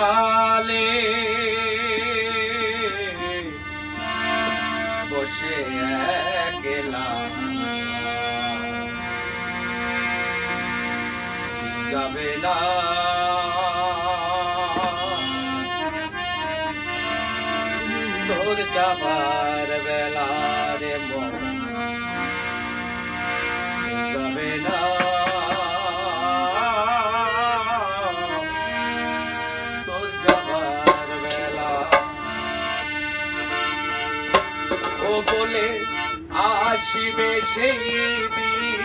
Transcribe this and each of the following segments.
কালে বসে গেলাম যাবে না। তোর যাবার বেলা রে মন আসিবে সেই দিন।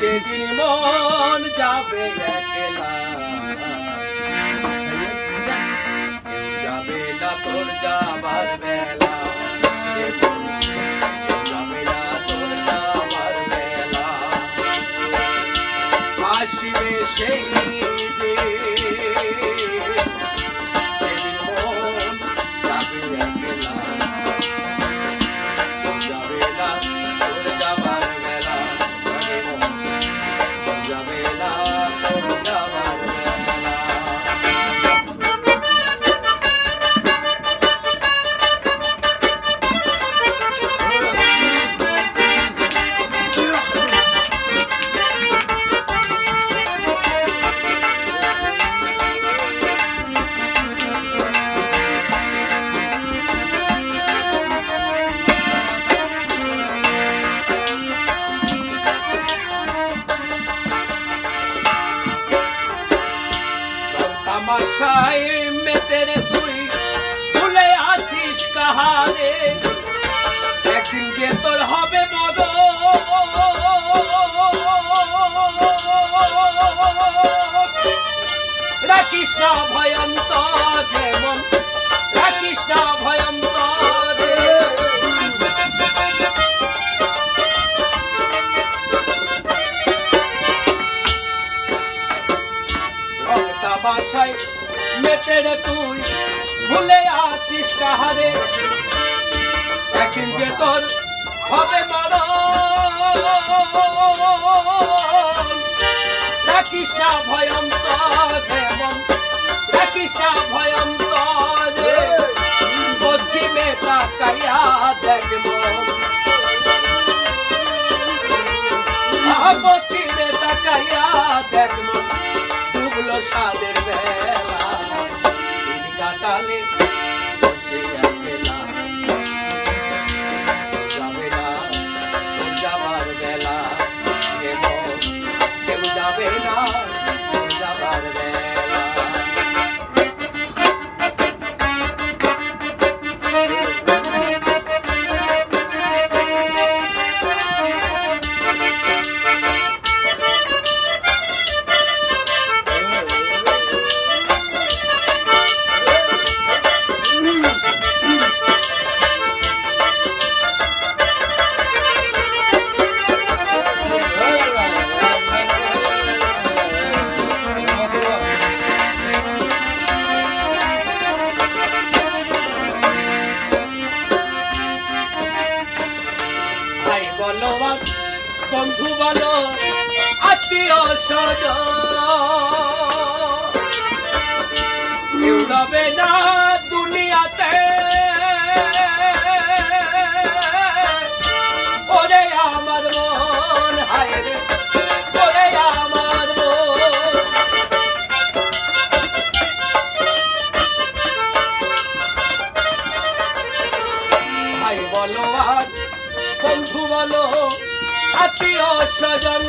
যেদিন মন যাবে একলা না ভয়ন্ত যেমন। না ভয়ন্ত তামাশায় মেতে রে তুই, ভুলে আছিস কাহারে? একদিন যে তোর হবে মরণ। না ভয়ন্ত রাখিস না ভয়ন্ত না তোর যাবার বন্ধু বলো আত্মীয় কেউ রবে না দুনিয়াতে। ওরে আমার আমার বলো আত্মীয় স্বজন